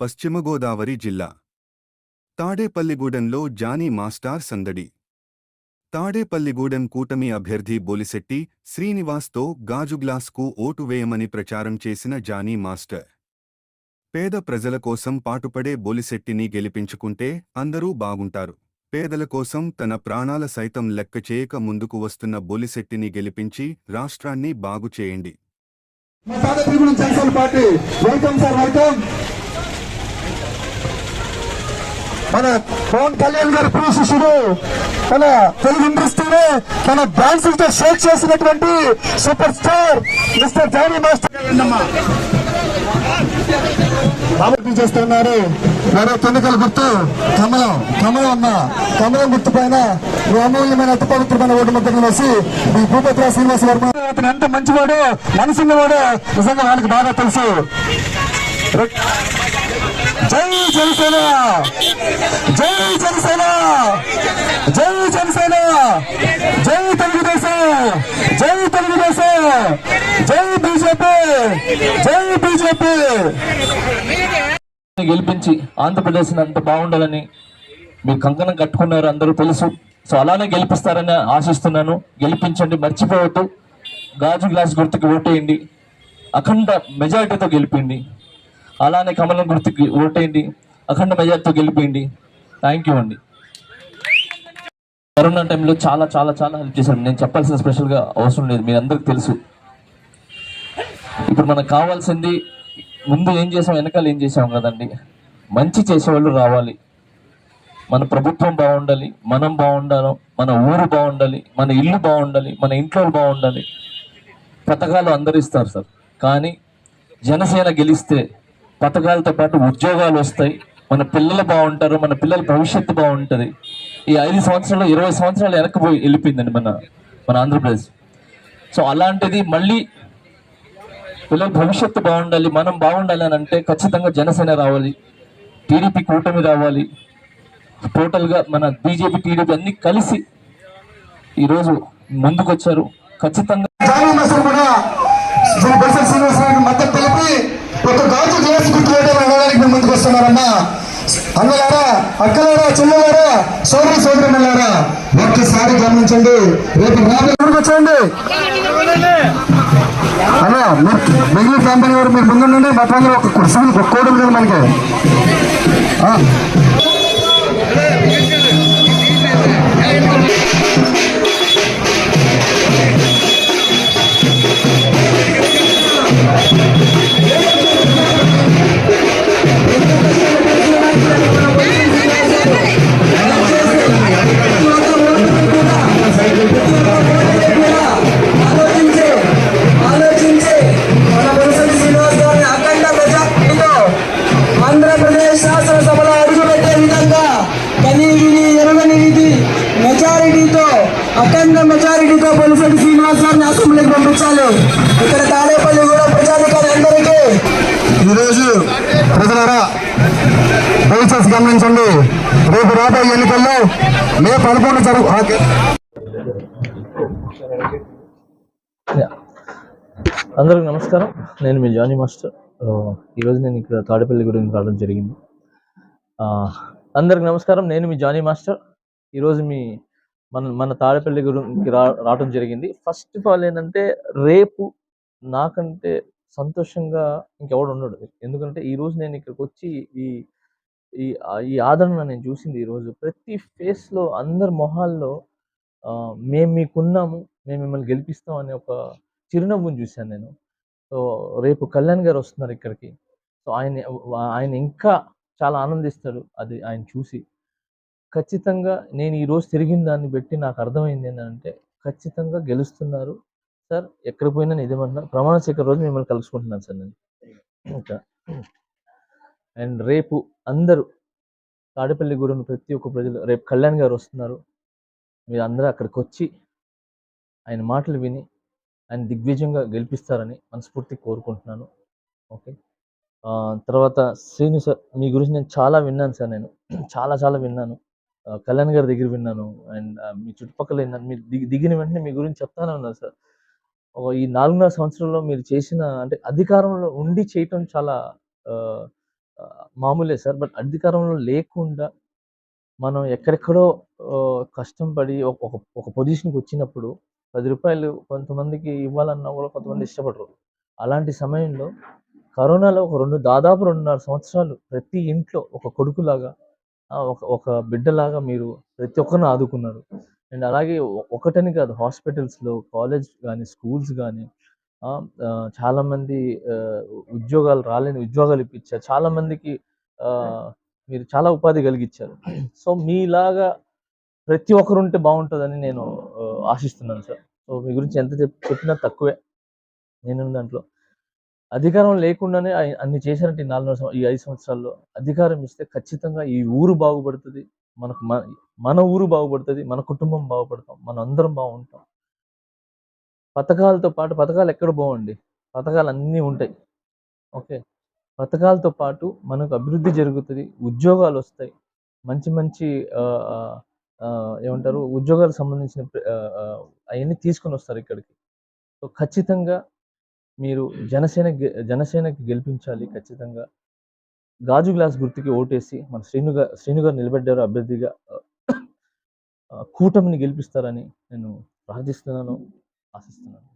పశ్చిమ గోదావరి జిల్లా. తాడేపల్లిగూడెంలో Johnny master సందడి. తాడేపల్లిగూడెం కూటమి అభ్యర్థి బోలిశెట్టి శ్రీనివాస్తో గాజుగ్లాస్కు ఓటు వేయమని ప్రచారం చేసిన జానీ మాస్టర్. పేద ప్రజల కోసం పాటుపడే బోలిశెట్టిని గెలిపించుకుంటే అందరూ బాగుంటారు. పేదల కోసం తన ప్రాణాల సైతం లెక్క చేయక ముందుకు వస్తున్న బొలిశెట్టిని గెలిపించి రాష్ట్రాన్ని బాగు చేయండి. Party welcome sir welcome. మన పవన్ కళ్యాణ్ గారి ప్రియ మన తెలుగు ఇండస్ట్రీని తన డాన్సులతో షేక్ చేసినటువంటి super star mister Jani master బాబు చేస్తున్నారు. మరో తొన్నికల గుర్తు. కమలం కమలం అన్న కమలం గుర్తు పైన అమూల్యమైన అతి పవిత్రమైన ఓటు ముద్రను వేసి ఈ భూపతిరావు శ్రీనివాస వర్మ. అతను ఎంత మంచివాడు మనసున్నవాడు నిజంగా వాళ్ళకి బాగా తెలుసు. జై జనసేన! జై జనసేన! జై జనసేన! జై తెలుగుదేశం! జై తెలుగుదేశం! జై బీజేపీ! జై బీజేపీ! గెలిపించి ఆంధ్రప్రదేశ్ అంత బాగుండాలని మీరు కంకణం కట్టుకున్నారు అందరూ తెలుసు. సో అలానే గెలిపిస్తారని ఆశిస్తున్నాను. గెలిపించండి మర్చిపోవద్దు. గాజు గ్లాస్ గుర్తుకు ఓటేయండి. అఖండ మెజారిటీతో గెలిపిండి. అలానే కమలం గుర్తుకి ఓటేయండి. అఖండ మెజార్టీతో గెలిపిండి థ్యాంక్ యూ అండి. కరోనా టైంలో చాలా చాలా చాలా హెల్ప్ చేశారు. నేను చెప్పాల్సిన స్పెషల్గా అవసరం లేదు. మీ అందరికి తెలుసు. ఇప్పుడు మనకు కావాల్సింది ముందు ఏం చేసాం వెనకాల ఏం చేసాం కదండి. మంచి చేసేవాళ్ళు రావాలి. మన ప్రభుత్వం బాగుండాలి మనం బాగుండాలి మన ఊరు బాగుండాలి మన ఇల్లు బాగుండాలి మన ఇంట్లో బాగుండాలి. పథకాలు అందరు ఇస్తారు సార్. కానీ జనసేన గెలిస్తే పథకాలతో పాటు ఉద్యోగాలు వస్తాయి. మన పిల్లలు బాగుంటారు మన పిల్లల భవిష్యత్తు బాగుంటుంది. ఈ ఐదు సంవత్సరాలు ఇరవై సంవత్సరాలు వెనకపోయి వెళ్ళిపోయిందండి మన మన ఆంధ్రప్రదేశ్. సో అలాంటిది మళ్ళీ పిల్లల భవిష్యత్తు బాగుండాలి మనం బాగుండాలి అని అంటే ఖచ్చితంగా జనసేన రావాలి టీడీపీ కూటమి రావాలి. టోటల్గా మన బీజేపీ టీడీపీ అన్ని కలిసి ఈరోజు ముందుకు వచ్చారు ఖచ్చితంగా మద్దతు తెలిపి ఒక గాజు గ్లాస్ గుర్తు అనడానికి మేము ముందుకు వస్తున్నారమ్మా. అన్నలారా అక్కలారా చెల్లెలారా సోదరు సోదరులారా ఒక్కసారి గమనించండి. రేపు వచ్చేయండి. అన్న మీరు మిగిలిన ఫ్యామిలీ వారు మీరు ముందుండండి మా ఫ్యామిలీ ఒక కుర్సీ ఒక కోడి కదా మనకి. గమనించండి. రేపు రాబోయే ఎన్నికల్లో మే పదకొండు జరుగు అందరికి నమస్కారం. నేను మీ జానీ మాస్టర్. ఈరోజు నేను ఇక్కడ తాడేపల్లి గురించి రావడం జరిగింది. అందరికి నమస్కారం. నేను మీ జానీ మాస్టర్. ఈరోజు మీ మన మన తాడేపల్లి గురించి రావడం జరిగింది. ఫస్ట్ ఆఫ్ ఆల్ ఏంటంటే రేపు నాకంటే సంతోషంగా ఇంకెవడు ఉండడు. ఎందుకంటే ఈరోజు నేను ఇక్కడికి వచ్చి ఈ ఈ ఈ ఆదరణ నేను చూసింది ఈరోజు. ప్రతి ఫేస్లో అందరి మొహాల్లో మేము మీకున్నాము మేము మిమ్మల్ని గెలిపిస్తాం అనే ఒక చిరునవ్వుని చూశాను నేను. సో రేపు కళ్యాణ్ గారు వస్తున్నారు ఇక్కడికి. సో ఆయన ఆయన ఇంకా చాలా ఆనందిస్తాడు అది ఆయన చూసి. ఖచ్చితంగా నేను ఈరోజు తిరిగిన దాన్ని బట్టి నాకు అర్థమైంది ఏంటంటే ఖచ్చితంగా గెలుస్తున్నారు. సార్ ఎక్కడ పోయినా నేను ఇదేమంటున్నా ప్రమాణ స్వీకారం రోజు మిమ్మల్ని కలుసుకుంటున్నాను సార్ నేను. ఇంకా అండ్ రేపు అందరూ తాడేపల్లి గురుని ప్రతి ఒక్క ప్రజలు రేపు కళ్యాణ్ గారు వస్తున్నారు. మీరు అందరూ అక్కడికి వచ్చి ఆయన మాటలు విని ఆయన దిగ్విజయంగా గెలిపిస్తారని మనస్ఫూర్తి కోరుకుంటున్నాను. ఓకే? తర్వాత శ్రీను సార్ మీ గురించి నేను చాలా విన్నాను సార్ నేను. చాలా చాలా విన్నాను. కళ్యాణ్ గారి దగ్గర విన్నాను. అండ్ మీ చుట్టుపక్కల విన్నాను. మీరు దిగి దిగిన వెంటనే మీ గురించి చెప్తానే ఉన్నారు సార్. ఈ నాలుగున్నర సంవత్సరంలో మీరు చేసిన అంటే అధికారంలో ఉండి చేయటం చాలా మామూలే సార్. బట్ అధికారంలో లేకుండా మనం ఎక్కడెక్కడో కష్టం పడి ఒక ఒక- పొజిషన్కి వచ్చినప్పుడు పది రూపాయలు కొంతమందికి ఇవ్వాలన్నా కూడా కొంతమంది ఇష్టపడరు. అలాంటి సమయంలో కరోనాలో ఒక రెండు దాదాపు రెండున్నర సంవత్సరాలు ప్రతి ఇంట్లో ఒక కొడుకులాగా ఒక ఒక బిడ్డలాగా మీరు ప్రతి ఒక్కరిని ఆదుకున్నారు. అండ్ అలాగే ఒకటని కాదు హాస్పిటల్స్లో కాలేజ్ కానీ స్కూల్స్ కానీ చాలామంది ఉద్యోగాలు రాలేని ఉద్యోగాలు ఇప్పించారు. చాలామందికి మీరు చాలా ఉపాధి కలిగించారు సో మీలాగా ప్రతి ఒక్కరు ఉంటే బాగుంటుందని నేను ఆశిస్తున్నాను సార్. సో మీ గురించి ఎంత చెప్ చెప్పినా తక్కువే నేను దాంట్లో. అధికారం లేకుండానే అన్ని చేశారంటే ఈ నాలుగు ఈ ఐదు సంవత్సరాల్లో అధికారం ఇస్తే ఖచ్చితంగా ఈ ఊరు బాగుపడుతుంది. మనకు మన మన ఊరు బాగుపడుతుంది మన కుటుంబం బాగుపడతాం మనం అందరం బాగుంటాం. పథకాలతో పాటు పథకాలు ఎక్కడ బాగుండి పథకాలు అన్నీ ఉంటాయి. ఓకే. పథకాలతో పాటు మనకు అభివృద్ధి జరుగుతుంది ఉద్యోగాలు వస్తాయి. మంచి మంచి ఏమంటారు? ఉద్యోగాలకు సంబంధించిన అవన్నీ తీసుకొని వస్తారు ఇక్కడికి. సో ఖచ్చితంగా మీరు జనసేన గె- జనసేనకి గెలిపించాలి ఖచ్చితంగా. గాజు గ్లాస్ గుర్తుకి ఓటేసి మన శ్రీను గా శ్రీను గారు నిలబెట్టారు అభ్యర్థిగా కూటమిని గెలిపిస్తారని నేను ప్రార్థిస్తున్నాను. ఆశిస్తున్నాను.